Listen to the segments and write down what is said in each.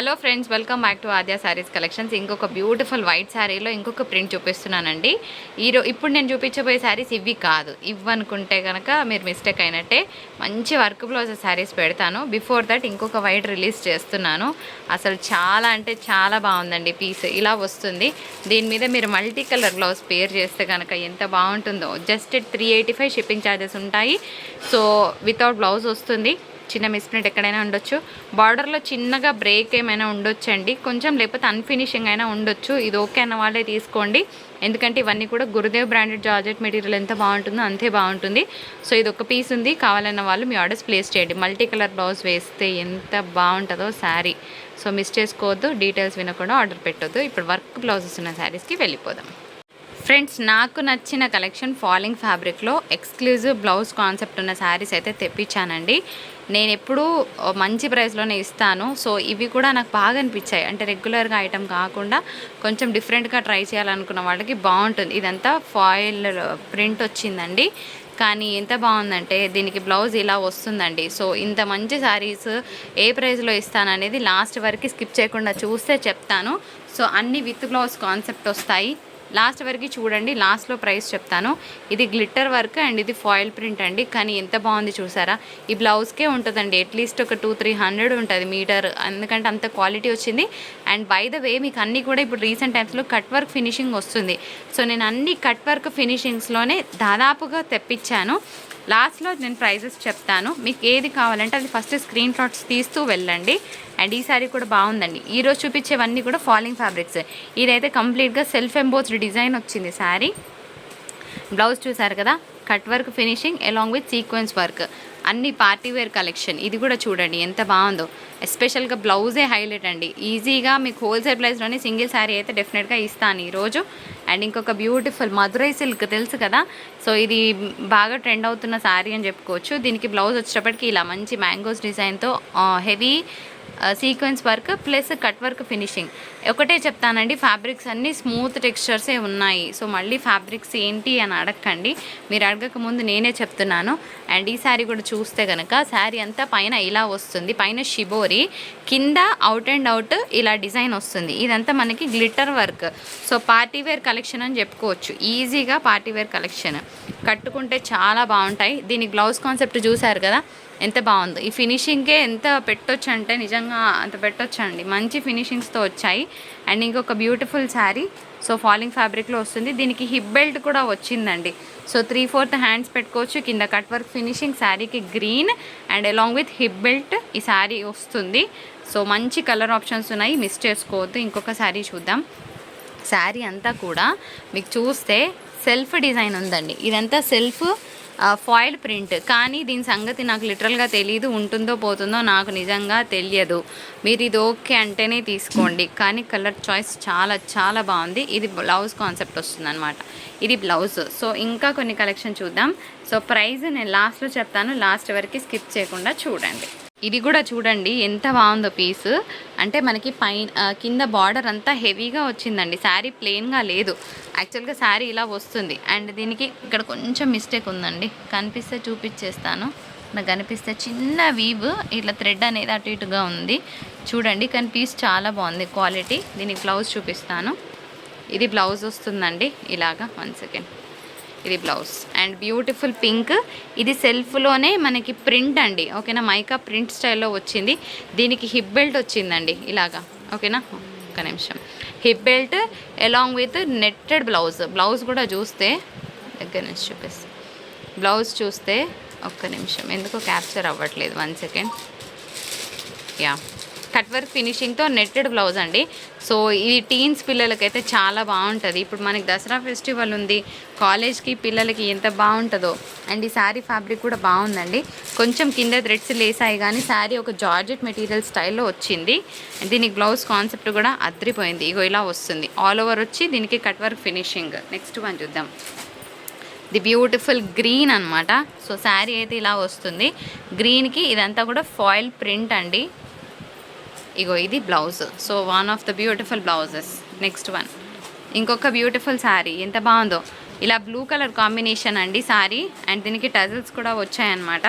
Hello friends welcome back to Aadya Sarees collections. ఇంకొక beautiful white శారీలో ఇంకొక print చూపిస్తున్నానండి. ఈరో ఇప్పుడు నేను చూపించబోయే శారీస్ ఇవి కాదు. ఇవ్వనుకుంటే కనుక మీరు మిస్టేక్ అయినట్టే మంచి వర్క్ బ్లౌజ్ శారీస్ పెడతాను. బిఫోర్ దట్ ఇంకొక వైట్ రిలీజ్ చేస్తున్నాను. అసలు చాలా అంటే చాలా బాగుందండి పీస్. ఇలా వస్తుంది. దీని మీద మీరు మల్టీ కలర్ బ్లౌజ్ పేర్ చేస్తే కనుక ఎంత బాగుంటుందో. Just three eighty five shipping charges ఉంటాయి. సో వితౌట్ బ్లౌజ్ వస్తుంది. చిన్న మిస్ప్రింట్ ఎక్కడైనా ఉండొచ్చు. బార్డర్లో చిన్నగా బ్రేక్ ఏమైనా ఉండొచ్చండి. కొంచెం లేకపోతే అన్ఫినిషింగ్ అయినా ఉండొచ్చు. ఇది ఓకే అన్న వాళ్ళే తీసుకోండి. ఎందుకంటే ఇవన్నీ కూడా గురుదేవ్ బ్రాండెడ్ జార్జెట్ మెటీరియల్ ఎంత బాగుంటుందో అంతే బాగుంటుంది. సో ఇది ఒక పీస్ ఉంది. కావాలన్న వాళ్ళు మీ ఆర్డర్స్ ప్లేస్ చేయండి. మల్టీ కలర్ బ్లౌజ్ వేస్తే ఎంత బాగుంటుందో శారీ. సో మిస్ చేసుకోవద్దు. డీటెయిల్స్ వినకుండా ఆర్డర్ పెట్టొద్దు. ఇప్పుడు వర్క్ బ్లౌజెస్ ఉన్న శారీస్కి వెళ్ళిపోదాం. ఫ్రెండ్స్ నాకు నచ్చిన కలెక్షన్ ఫాలింగ్ ఫ్యాబ్రిక్లో ఎక్స్క్లూజివ్ బ్లౌజ్ కాన్సెప్ట్ ఉన్న శారీస్ అయితే తెప్పించానండి. నేను ఎప్పుడూ మంచి ప్రైస్లోనే ఇస్తాను. సో ఇవి కూడా నాకు బాగా అనిపించాయి. అంటే రెగ్యులర్గా ఐటెం కాకుండా కొంచెం డిఫరెంట్గా ట్రై చేయాలనుకున్న వాళ్ళకి బాగుంటుంది. ఇదంతా ఫాయిల్ ప్రింట్ వచ్చిందండి. కానీ ఎంత బాగుందంటే దీనికి బ్లౌజ్ ఇలా వస్తుందండి. సో ఇంత మంచి శారీస్ ఏ ప్రైస్లో ఇస్తాననేది లాస్ట్ వరకు స్కిప్ చేయకుండా చూస్తే చెప్తాను. సో అన్ని విత్ బ్లౌజ్ కాన్సెప్ట్ వస్తాయి. లాస్ట్ వరకు చూడండి లాస్ట్లో ప్రైస్ చెప్తాను. ఇది గ్లిట్టర్ వర్క్ అండ్ ఇది ఫాయిల్ ప్రింట్ అండి. కానీ ఎంత బాగుంది చూసారా? ఈ బ్లౌజ్కే ఉంటుందండి. అట్లీస్ట్ ఒక టూ త్రీ హండ్రెడ్ ఉంటుంది మీటర్ ఎందుకంటే అంత క్వాలిటీ వచ్చింది. అండ్ బై ద వే మీకు అన్నీ కూడా ఇప్పుడు రీసెంట్ టైమ్స్లో కట్ వర్క్ ఫినిషింగ్ వస్తుంది. సో నేను అన్ని కట్ వర్క్ ఫినిషింగ్స్లోనే దాదాపుగా తెప్పించాను. లాస్ట్లో నేను ప్రైజెస్ చెప్తాను. మీకు ఏది కావాలంటే అది ఫస్ట్ స్క్రీన్ షాట్స్ తీస్తూ వెళ్ళండి. అండ్ ఈ సారీ కూడా బాగుందండి. ఈరోజు చూపించేవన్నీ కూడా ఫాలింగ్ ఫ్యాబ్రిక్స్. ఇదైతే కంప్లీట్గా సెల్ఫ్ ఎంబోస్డ్ డిజైన్ వచ్చింది శారీ బ్లౌజ్ చూసారు కదా? Cut work finishing along with sequence work అన్ని పార్టీ వేర్ కలెక్షన్. ఇది కూడా చూడండి ఎంత బాగుందో. ఎస్పెషల్గా బ్లౌజే హైలైట్ అండి. ఈజీగా మీకు హోల్సేల్ ప్రైస్లోనే సింగిల్ శారీ అయితే డెఫినెట్గా ఇస్తాను ఈరోజు. అండ్ ఇంకొక బ్యూటిఫుల్ మధురై సిల్క్ తెలుసు కదా? సో ఇది బాగా ట్రెండ్ అవుతున్న శారీ అని చెప్పుకోవచ్చు. దీనికి బ్లౌజ్ వచ్చేటప్పటికి ఇలా మంచి మ్యాంగోస్ డిజైన్తో heavy sequence work plus cut work finishing ఒకటే చెప్తానండి ఫ్యాబ్రిక్స్ అన్నీ స్మూత్ టెక్స్చర్సే ఉన్నాయి. సో మళ్ళీ ఫ్యాబ్రిక్స్ ఏంటి అని అడగకండి మీరు అడగక ముందు నేనే చెప్తున్నాను. అండ్ ఈ శారీ కూడా చూస్తే కనుక శారీ అంతా పైన ఇలా వస్తుంది. పైన షిబోరి కింద అవుట్ అండ్ అవుట్ ఇలా డిజైన్ వస్తుంది. ఇదంతా మనకి glitter work so party wear collection అని చెప్పుకోవచ్చు. ఈజీగా పార్టీ వేర్ కలెక్షన్ కట్టుకుంటే చాలా బాగుంటాయి. దీని బ్లౌజ్ కాన్సెప్ట్ చూశారు కదా? ఎంత బాగుందో. ఈ ఫినిషింగ్కే ఎంత పెట్టొచ్చు అంటే నిజంగా అంత పెట్టొచ్చండి. మంచి ఫినిషింగ్స్తో వచ్చాయి. అండ్ ఇంకొక బ్యూటిఫుల్ శారీ. సో ఫాలింగ్ ఫ్యాబ్రిక్లో వస్తుంది. దీనికి హిప్ బెల్ట్ కూడా వచ్చిందండి. సో త్రీ ఫోర్త్ హ్యాండ్స్ పెట్టుకోవచ్చు. కింద కట్ వర్క్ ఫినిషింగ్ శారీకి green. And along with hip belt ఈ శారీ వస్తుంది. సో మంచి కలర్ ఆప్షన్స్ ఉన్నాయి. మిస్ చేసుకోవద్దు. ఇంకొక శారీ చూద్దాం. శారీ అంతా కూడా మీకు చూస్తే సెల్ఫ్ డిజైన్ ఉందండి. ఇదంతా సెల్ఫ్ ఫాయిల్ ప్రింట్ కానీ దీని సంగతి నాకు లిటరల్గా తెలియదు ఉంటుందో పోతుందో నాకు నిజంగా తెలియదు. మీరు ఇది ఓకే అంటేనే తీసుకోండి. కానీ కలర్ చాయిస్ చాలా చాలా బాగుంది. ఇది బ్లౌజ్ కాన్సెప్ట్ వస్తుందన్నమాట. ఇది బ్లౌజ్ సో ఇంకా కొన్ని కలెక్షన్ చూద్దాం. సో ప్రైస్ నేను లాస్ట్లో చెప్తాను. లాస్ట్ వరకు స్కిప్ చేయకుండా చూడండి. ఇది కూడా చూడండి ఎంత బాగుందో పీస్. అంటే మనకి పైన కింద బార్డర్ అంతా హెవీగా వచ్చిందండి. శారీ ప్లెయిన్గా లేదు. యాక్చువల్గా శారీ ఇలా వస్తుంది. అండ్ దీనికి ఇక్కడ కొంచెం మిస్టేక్ ఉందండి. కనిపిస్తే చూపించేస్తాను నాకు కనిపిస్తే చిన్న వీవ్ ఇట్లా థ్రెడ్ అనేది అటు ఇటుగా ఉంది. చూడండి కానీ పీస్ చాలా బాగుంది. క్వాలిటీ దీనికి బ్లౌజ్ చూపిస్తాను. ఇది బ్లౌజ్ వస్తుందండి. ఇలాగా వన్ సెకండ్. ఇది బ్లౌజ్. And beautiful pink. ఇది సెల్ఫ్లోనే మనకి ప్రింట్ అండి. ఓకేనా? మైకా ప్రింట్ స్టైల్లో వచ్చింది. దీనికి హిప్ బెల్ట్ వచ్చిందండి. ఇలాగా. ఓకేనా? ఒక నిమిషం. Hip belt along with netted blouse. Blouse కూడా చూస్తే దగ్గర నుంచి చూపిస్తాను బ్లౌజ్ చూస్తే ఒక్క నిమిషం. ఎందుకో క్యాప్చర్ అవ్వట్లేదు. One second. Yeah. Cut work ఫినిషింగ్తో netted blouse అండి. సో ఇది టీన్స్ పిల్లలకైతే చాలా బాగుంటుంది. ఇప్పుడు మనకి దసరా ఫెస్టివల్ ఉంది. కాలేజ్కి పిల్లలకి ఎంత బాగుంటుందో. అండ్ ఈ శారీ ఫ్యాబ్రిక్ కూడా బాగుందండి. కొంచెం కింద థ్రెడ్స్ లేసాయి కానీ శారీ ఒక జార్జెట్ మెటీరియల్ స్టైల్లో వచ్చింది. దీనికి బ్లౌజ్ కాన్సెప్ట్ కూడా అద్రిపోయింది. ఇగో ఇలా వస్తుంది. ఆల్ ఓవర్ వచ్చి దీనికి cut work finishing. Next one చూద్దాం. ది బ్యూటిఫుల్ గ్రీన్ అనమాట సో శారీ అయితే ఇలా వస్తుంది. గ్రీన్కి ఇదంతా కూడా ఫాయిల్ ప్రింట్ అండి. ఇగో ఇది blouse. So one of the beautiful blouses next one ఇంకొక బ్యూటిఫుల్ శారీ ఎంత బాగుందో. ఇలా బ్లూ కలర్ కాంబినేషన్ అండి శారీ అండ్ దీనికి టజల్స్ కూడా వచ్చాయన్నమాట.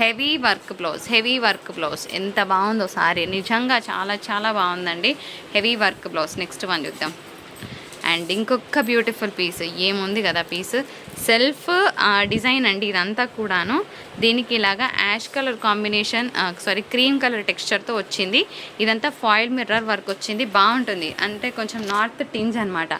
Heavy work blouse heavy work blouse ఎంత బాగుందో సారీ నిజంగా చాలా చాలా బాగుందండి. Heavy work blouse next one చూద్దాం. అండ్ ఇంకొక బ్యూటిఫుల్ పీస్ ఏముంది కదా పీస్? సెల్ఫ్ డిజైన్ అండి ఇదంతా కూడాను. దీనికి ఇలాగా ash colour combination sari cream colour టెక్స్చర్తో వచ్చింది. ఇదంతా ఫాయిల్ మిర్రర్ వర్క్ వచ్చింది. బాగుంటుంది. అంటే కొంచెం నార్త్ టింజ్ అనమాట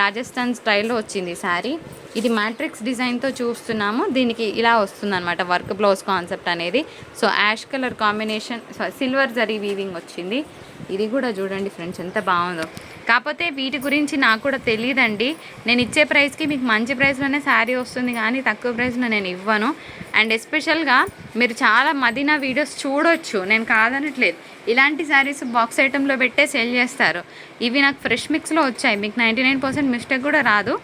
రాజస్థాన్ స్టైల్లో వచ్చింది శారీ. ఇది మ్యాట్రిక్స్ డిజైన్తో చూస్తున్నాము. దీనికి ఇలా వస్తుంది అనమాట వర్క్ బ్లౌజ్ కాన్సెప్ట్ అనేది. So ash colour combination silver zari weaving వచ్చింది. ఇది కూడా చూడండి ఫ్రెండ్స్ ఎంత బాగుందో. కాకపోతే వీటి గురించి నాకు కూడా తెలియదండి నేను ఇచ్చే ప్రైస్కి మీకు మంచి ప్రైస్లోనే శారీ వస్తుంది కానీ తక్కువ ప్రైస్లో నేను ఇవ్వను. అండ్ ఎస్పెషల్గా మీరు చాలా మదీనా వీడియోస్ చూడొచ్చు. నేను కాదనట్లేదు. ఇలాంటి శారీస్ బాక్స్ ఐటెంలో పెట్టే సెల్ చేస్తారు. ఇవి నాకు ఫ్రెష్ మిక్స్లో వచ్చాయి. మీకు నైంటీ నైన్ పర్సెంట్ మిస్టేక్ కూడా రాదు.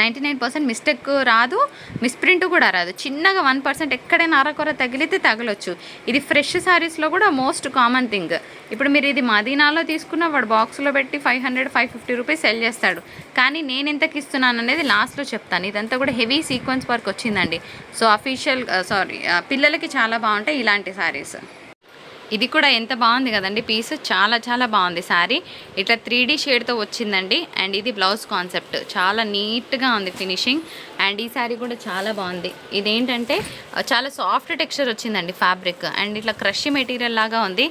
నైంటీ నైన్ పర్సెంట్ మిస్టేక్ రాదు మిస్ప్రింట్ కూడా రాదు. చిన్నగా వన్ పర్సెంట్ ఎక్కడైనా అరకొర తగిలితే తగలొచ్చు. ఇది ఫ్రెష్ శారీస్లో కూడా మోస్ట్ కామన్ థింగ్. ఇప్పుడు మీరు ఇది మదీనాలో తీసుకున్న వాడు బాక్స్లో పెట్టి five hundred five fifty rupees sell చేస్తాడు. కానీ నేను ఎంతకి ఇస్తున్నాను అనేది లాస్ట్లో చెప్తాను. ఇదంతా కూడా హెవీ సీక్వెన్స్ వర్క్ వచ్చిందండి. సో అఫీషియల్ సారీ పిల్లలకి చాలా బాగుంటాయి ఇలాంటి శారీస్ ఇది కూడా ఎంత బాగుంది కదండి. పీస్ చాలా చాలా బాగుంది శారీ. ఇట్లా త్రీ డీ షేడ్తో వచ్చిందండి. అండ్ ఇది బ్లౌజ్ కాన్సెప్ట్. చాలా నీట్గా ఉంది ఫినిషింగ్. అండ్ ఈ శారీ కూడా చాలా బాగుంది. ఇదేంటంటే చాలా సాఫ్ట్ టెక్స్చర్ వచ్చిందండి ఫ్యాబ్రిక్. అండ్ ఇట్లా క్రష్ మెటీరియల్ లాగా ఉంది.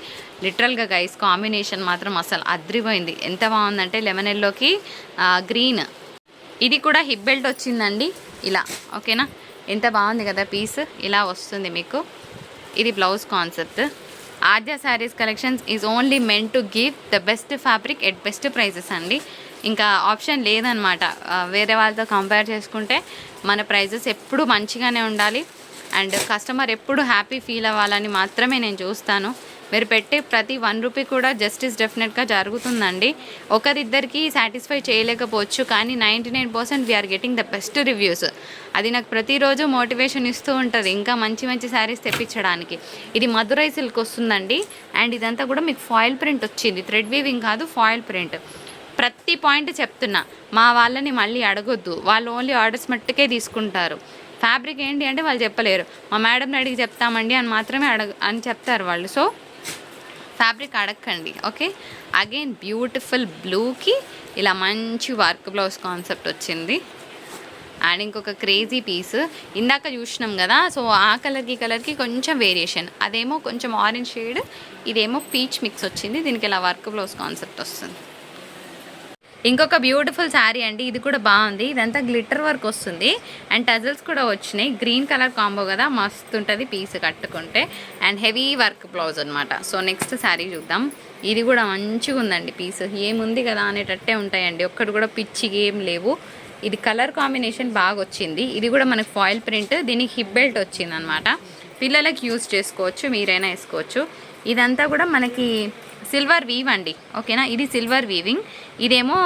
లిటరల్గా గైస్ కాంబినేషన్ మాత్రం అసలు అద్రిపోయింది. ఎంత బాగుందంటే లెమన్ ఎల్లోకి గ్రీన్. ఇది కూడా హిప్ బెల్ట్ వచ్చిందండి. ఇలా ఓకేనా? ఎంత బాగుంది కదా పీస్. ఇలా వస్తుంది మీకు. ఇది blouse concept. Aadya saris collections is only meant to give the best fabric at best prices అండి. ఇంకా ఆప్షన్ లేదనమాట. వేరే వాళ్ళతో కంపేర్ చేసుకుంటే మన ప్రైజెస్ ఎప్పుడు మంచిగానే ఉండాలి. అండ్ కస్టమర్ ఎప్పుడు హ్యాపీ ఫీల్ అవ్వాలని మాత్రమే నేను చూస్తాను. మీరు పెట్టే ప్రతి వన్ రూపీ కూడా జస్టిస్ డెఫినెట్గా జరుగుతుందండి. ఒకరిద్దరికి సాటిస్ఫై చేయలేకపోవచ్చు కానీ ninety nine percent we're getting the best reviews అది నాకు ప్రతిరోజు మోటివేషన్ ఇస్తూ ఉంటుంది ఇంకా మంచి మంచి శారీస్ తెప్పించడానికి. ఇది మధురై సిల్క్ వస్తుందండి అండ్ ఇదంతా కూడా మీకు ఫాయిల్ ప్రింట్ వచ్చింది. థ్రెడ్ వీవింగ్ కాదు ఫాయిల్ ప్రింట్ ప్రతి పాయింట్ చెప్తున్నా మా వాళ్ళని మళ్ళీ అడగొద్దు. వాళ్ళు ఓన్లీ ఆర్డర్స్ మట్టుకే తీసుకుంటారు. ఫ్యాబ్రిక్ ఏంటి అంటే వాళ్ళు చెప్పలేరు. మా మేడంని అడిగి చెప్తామండి అని మాత్రమే అడగ అని చెప్తారు వాళ్ళు. సో ఫ్యాబ్రిక్ అడగండి ఓకే? అగైన్ బ్యూటిఫుల్ బ్లూకి ఇలా మంచి వర్క్ బ్లౌజ్ కాన్సెప్ట్ వచ్చింది. అండ్ ఇంకొక క్రేజీ పీస్ ఇందాక చూసినాం కదా సో ఆ కలర్కి కలర్కి కొంచెం వేరియేషన్ అదేమో కొంచెం ఆరెంజ్ షేడ్ ఇదేమో పీచ్ మిక్స్ వచ్చింది దీనికి ఇలా వర్క్ బ్లౌజ్ కాన్సెప్ట్ వస్తుంది. ఇంకొక బ్యూటిఫుల్ శారీ అండి. ఇది కూడా బాగుంది. ఇదంతా గ్లిటర్ వర్క్ వస్తుంది. అండ్ టజల్స్ కూడా వచ్చినాయి. గ్రీన్ కలర్ కాంబో కదా. మస్తు ఉంటుంది పీస్ కట్టుకుంటే. అండ్ హెవీ వర్క్ బ్లౌజ్ అనమాట సో నెక్స్ట్ శారీ చూద్దాం. ఇది కూడా మంచిగా ఉందండి పీస్ ఏముంది కదా అనేటట్టే ఉంటాయండి. ఒక్కటి కూడా పిచ్చిగా ఏం లేవు. ఇది కలర్ కాంబినేషన్ బాగా వచ్చింది. ఇది కూడా మనకు ఫాయిల్ ప్రింట్ దీనికి హిప్ బెల్ట్ వచ్చింది అనమాట పిల్లలకి యూజ్ చేసుకోవచ్చు. మీరైనా వేసుకోవచ్చు. ఇదంతా కూడా మనకి సిల్వర్ వీవ్ అండి ఓకేనా? ఇది సిల్వర్ వీవింగ్. ఇదేమో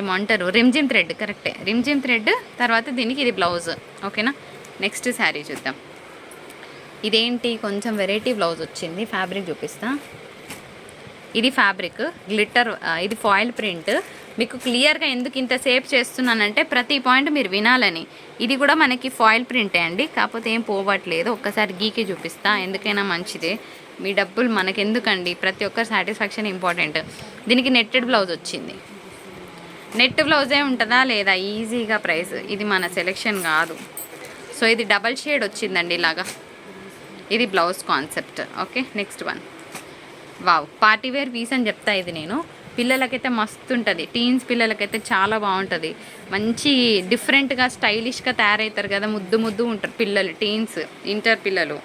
ఏమంటారు? రిమ్జిమ్ థ్రెడ్ కరెక్టే. రిమ్జిమ్ థ్రెడ్ తర్వాత దీనికి ఇది బ్లౌజ్ ఓకేనా? నెక్స్ట్ శారీ చూద్దాం. ఇదేంటి? కొంచెం వెరైటీ బ్లౌజ్ వచ్చింది ఫ్యాబ్రిక్ చూపిస్తా. ఇది ఫ్యాబ్రిక్ గ్లిట్టర్ ఇది ఫాయిల్ ప్రింట్. మీకు క్లియర్గా ఎందుకు ఇంత సేఫ్ చేస్తున్నానంటే ప్రతి పాయింట్ మీరు వినాలని. ఇది కూడా మనకి ఫాయిల్ ప్రింటే అండి. కాకపోతే ఏం పోవట్లేదు. ఒక్కసారి గీకి చూపిస్తా. ఎందుకైనా మంచిదే. మీ డబ్బులు మనకెందుకండి? ప్రతి ఒక్కరి సాటిస్ఫాక్షన్ ఇంపార్టెంట్. దీనికి నెట్టెడ్ బ్లౌజ్ వచ్చింది. నెట్ బ్లౌజే ఉంటుందా లేదా? ఈజీగా ప్రైస్. ఇది మన సెలెక్షన్ కాదు. సో ఇది డబల్ షేడ్ వచ్చిందండి ఇలాగా. ఇది blouse concept. Okay next one. Wow party wear piece అని చెప్తా ఇది నేను. పిల్లలకైతే మస్తు ఉంటుంది టీన్స్ పిల్లలకైతే చాలా బాగుంటుంది. మంచి డిఫరెంట్గా స్టైలిష్గా తయారవుతారు కదా ముద్దు ముద్దు ఉంటారు పిల్లలు టీన్స్ ఇంటర్ పిల్లలు.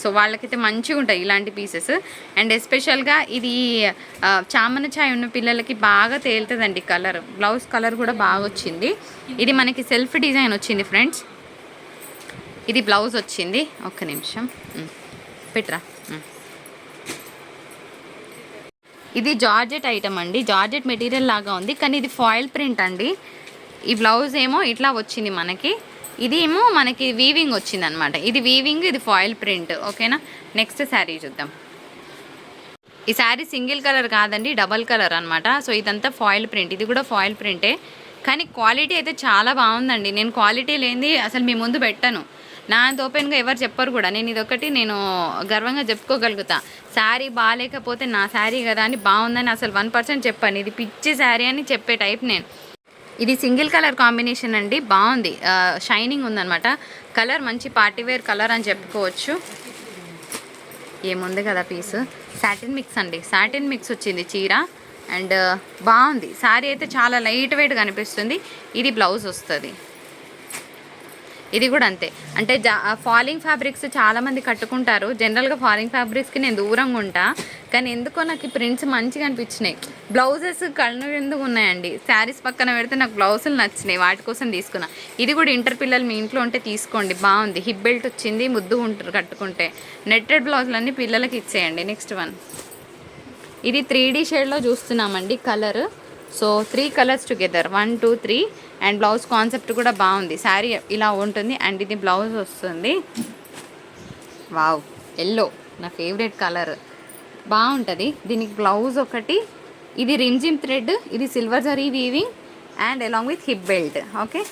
సో వాళ్ళకైతే మంచిగా ఉంటాయి ఇలాంటి పీసెస్ అండ్ ఎస్పెషల్గా ఇది చామన ఛాయ్ ఉన్న పిల్లలకి బాగా తేలుతుందండి కలర్ బ్లౌజ్ కలర్ కూడా బాగా వచ్చింది. ఇది మనకి సెల్ఫ్ డిజైన్ వచ్చింది ఫ్రెండ్స్ ఇది బ్లౌజ్ వచ్చింది. ఒక్క నిమిషం. పెట్రా ఇది జార్జెట్ ఐటమ్ అండి. జార్జెట్ మెటీరియల్ లాగా ఉంది. కానీ ఇది ఫాయిల్ ప్రింట్ అండి. ఈ బ్లౌజ్ ఏమో ఇట్లా వచ్చింది మనకి. ఇది ఏమో మనకి వీవింగ్ వచ్చింది అనమాట ఇది వీవింగ్ ఇది ఫాయిల్ ప్రింట్. ఓకేనా? నెక్స్ట్ శారీ చూద్దాం. ఈ శారీ సింగిల్ కలర్ కాదండి డబల్ కలర్ అనమాట. సో ఇదంతా ఫాయిల్ ప్రింట్. ఇది కూడా ఫాయిల్ ప్రింటే. కానీ క్వాలిటీ అయితే చాలా బాగుందండి. నేను క్వాలిటీ లేనిది అసలు మీ ముందు పెట్టను. నా అంత ఓపెన్గా ఎవరు చెప్పరు కూడా. నేను ఇదొకటి నేను గర్వంగా చెప్పుకోగలుగుతా. శారీ బాగాలేకపోతే నా శారీ కదా అని బాగుందని అసలు వన్ పర్సెంట్ చెప్పాను. ఇది పిచ్చి శారీ అని చెప్పే టైప్ నేను. ఇది సింగిల్ కలర్ కాంబినేషన్ అండి. బాగుంది షైనింగ్ ఉందన్నమాట. కలర్ మంచి పార్టీవేర్ కలర్ అని చెప్పుకోవచ్చు. ఏముంది కదా పీస్? సాటిన్ మిక్స్ అండి. సాటిన్ మిక్స్ వచ్చింది చీర. అండ్ బాగుంది శారీ అయితే చాలా లైట్ వెయిట్ కనిపిస్తుంది. ఇది బ్లౌజ్ వస్తుంది. ఇది కూడా అంతే. అంటే జా ఫాలింగ్ ఫ్యాబ్రిక్స్ చాలామంది కట్టుకుంటారు. జనరల్గా ఫాలింగ్ ఫ్యాబ్రిక్స్కి నేను దూరంగా ఉంటా. కానీ ఎందుకో నాకు ఈ ప్రింట్స్ మంచిగా అనిపించినాయి. బ్లౌజెస్ కళ్ళు ఎందుకు ఉన్నాయండి? శారీస్ పక్కన పెడితే నాకు బ్లౌజులు నచ్చినాయి. వాటి కోసం తీసుకున్నా. ఇది కూడా ఇంటర్ పిల్లలు మీ ఇంట్లో ఉంటే తీసుకోండి. బాగుంది. హిప్ బెల్ట్ వచ్చింది. ముద్దు ఉంటారు కట్టుకుంటే. నెట్టెడ్ బ్లౌజులన్నీ పిల్లలకి ఇచ్చేయండి. Next one. ఇది త్రీ డీ షేడ్లో చూస్తున్నామండి colour. So three colours together one two three and blouse concept కూడా బాగుంది. శారీ ఇలా ఉంటుంది. అండ్ ఇది బ్లౌజ్ వస్తుంది. వావ్ ఎల్లో నా ఫేవరెట్ కలర్ బాగుంటుంది. దీనికి బ్లౌజ్ ఒకటి. ఇది రింజిమ్ థ్రెడ్ ఇది silver zari weaving and along with hip belt okay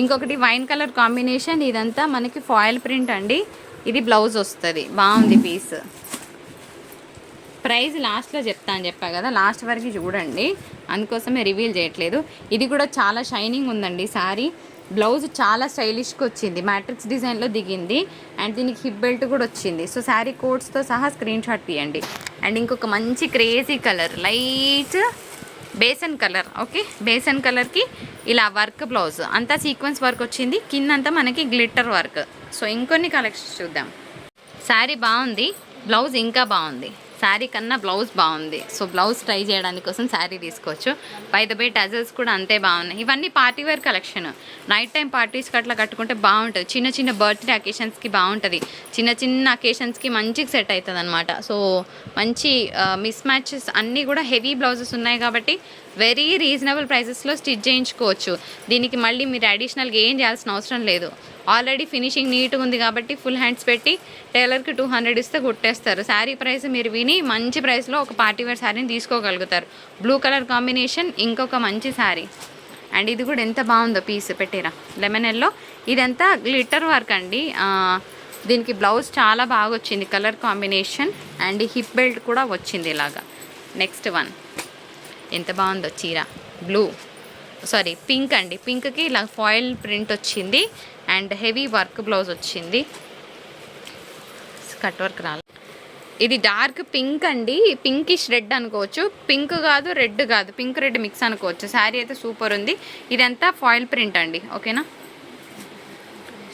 ఇంకొకటి వైన్ కలర్ కాంబినేషన్ ఇదంతా మనకి ఫాయిల్ ప్రింట్ అండి. ఇది బ్లౌజ్ వస్తుంది. బాగుంది పీస్ ప్రైస్ లాస్ట్లో చెప్తా అని చెప్పా కదా లాస్ట్ వరకు చూడండి. అందుకోసమే రివీల్ చేయట్లేదు. ఇది కూడా చాలా షైనింగ్ ఉందండి సారీ. బ్లౌజ్ చాలా స్టైలిష్గా వచ్చింది. మ్యాట్రిక్స్ డిజైన్లో దిగింది. అండ్ దీనికి హిప్ బెల్ట్ కూడా వచ్చింది. సో శారీ కోట్స్తో సహా స్క్రీన్ షాట్ తీయండి. అండ్ ఇంకొక మంచి crazy colour light besan colour okay? Besan కలర్కి ఇలా వర్క్ బ్లౌజ్. అంతా సీక్వెన్స్ వర్క్ వచ్చింది. కిందంతా మనకి గ్లిట్టర్ వర్క్. సో ఇంకొన్ని కలెక్షన్స్ చూద్దాం. శారీ బాగుంది. బ్లౌజ్ ఇంకా బాగుంది. శారీ కన్నా బ్లౌజ్ బాగుంది. సో బ్లౌజ్ ట్రై చేయడానికి కోసం శారీ తీసుకోవచ్చు. బై ద బై టజల్స్ కూడా అంతే బాగున్నాయి. ఇవన్నీ party wear collection. Night time పార్టీస్కి అట్లా కట్టుకుంటే బాగుంటుంది. చిన్న చిన్న బర్త్డే అకేషన్స్కి బాగుంటుంది. చిన్న చిన్న అకేషన్స్కి మంచిగా సెట్ అవుతుంది అనమాట సో మంచి మిస్ మ్యాచెస్ అన్నీ కూడా హెవీ బ్లౌజెస్ ఉన్నాయి కాబట్టి వెరీ రీజనబుల్ ప్రైసెస్లో స్టిచ్ చేయించుకోవచ్చు. దీనికి మళ్ళీ మీరు అడిషనల్గా ఏం చేయాల్సిన అవసరం లేదు. ఆల్రెడీ ఫినిషింగ్ నీట్గా ఉంది కాబట్టి ఫుల్ హ్యాండ్స్ పెట్టి టైలర్కి టూ హండ్రెడ్ ఇస్తే కుట్టేస్తారు. శారీ ప్రైస్ మీరు విని మంచి ప్రైస్లో ఒక పార్టీ వేర్ శారీని తీసుకోగలుగుతారు. బ్లూ కలర్ కాంబినేషన్ ఇంకొక మంచి శారీ. అండ్ ఇది కూడా ఎంత బాగుందో పీస్ పెట్టిరా. Lemon yellow. ఇదంతా గ్లిటర్ వర్క్ అండి. దీనికి బ్లౌజ్ చాలా బాగా వచ్చింది colour combination. And hip belt కూడా వచ్చింది ఇలాగా. Next one. ఎంత బాగుందో చీర. బ్లూ సారీ పింక్ అండి. పింక్కి ఇలా ఫాయిల్ ప్రింట్ వచ్చింది. అండ్ హెవీ వర్క్ బ్లౌజ్ వచ్చింది. కట్ వర్క్ రాలి. ఇది డార్క్ పింక్ అండి. పింకిష్ రెడ్ అనుకోవచ్చు. పింక్ కాదు రెడ్ కాదు. పింక్ రెడ్ మిక్స్ అనుకోవచ్చు. శారీ అయితే సూపర్ ఉంది. ఇదంతా ఫాయిల్ ప్రింట్ అండి. ఓకేనా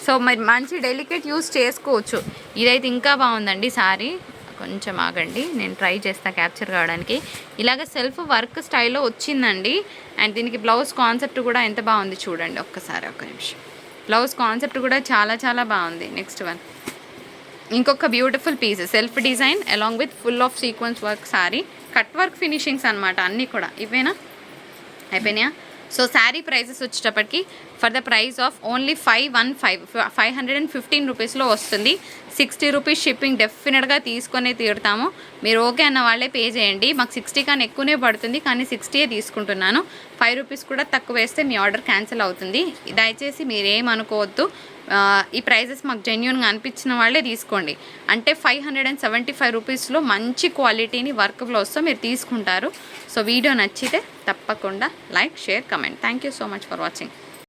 సో మరి మంచి డెలికేట్ యూస్ చేసుకోవచ్చు. ఇదైతే ఇంకా బాగుందండి సారీ కొంచెం ఆగండి. నేను ట్రై చేస్తా క్యాప్చర్ కావడానికి. ఇలాగ సెల్ఫ్ వర్క్ స్టైల్లో వచ్చిందండి. అండ్ దీనికి బ్లౌజ్ కాన్సెప్ట్ కూడా ఎంత బాగుంది చూడండి ఒక్కసారి ఒక్క నిమిషం. బ్లౌజ్ కాన్సెప్ట్ కూడా చాలా చాలా బాగుంది. Next one. ఇంకొక beautiful piece self design along with full of sequence work sari. Cut work finishings అనమాట అన్నీ కూడా. ఇవేనా? అయిపోయినాయా? సో శారీ ప్రైసెస్ వచ్చేటప్పటికి for the price of only five one five five hundred and fifteen రూపీస్లో వస్తుంది. సిక్స్టీ రూపీస్ షిప్పింగ్ డెఫినెట్గా తీసుకొని తీరుతాము. మీరు ఓకే అన్న వాళ్ళే పే చేయండి. మాకు సిక్స్టీ కానీ ఎక్కువనే పడుతుంది కానీ సిక్స్టీయే తీసుకుంటున్నాను. ఫైవ్ రూపీస్ కూడా తక్కువ వేస్తే మీ ఆర్డర్ క్యాన్సిల్ అవుతుంది. దయచేసి మీరేం అనుకోవద్దు ఈ ప్రైజెస్ మాకు జెన్యున్గా అనిపించిన వాళ్ళే తీసుకోండి. అంటే five hundred and seventy five రూపీస్లో మంచి క్వాలిటీని వర్క్ బ్లౌజ్తో మీరు తీసుకుంటారు. సో వీడియో నచ్చితే తప్పకుండా like share comment. Thank you so much for watching.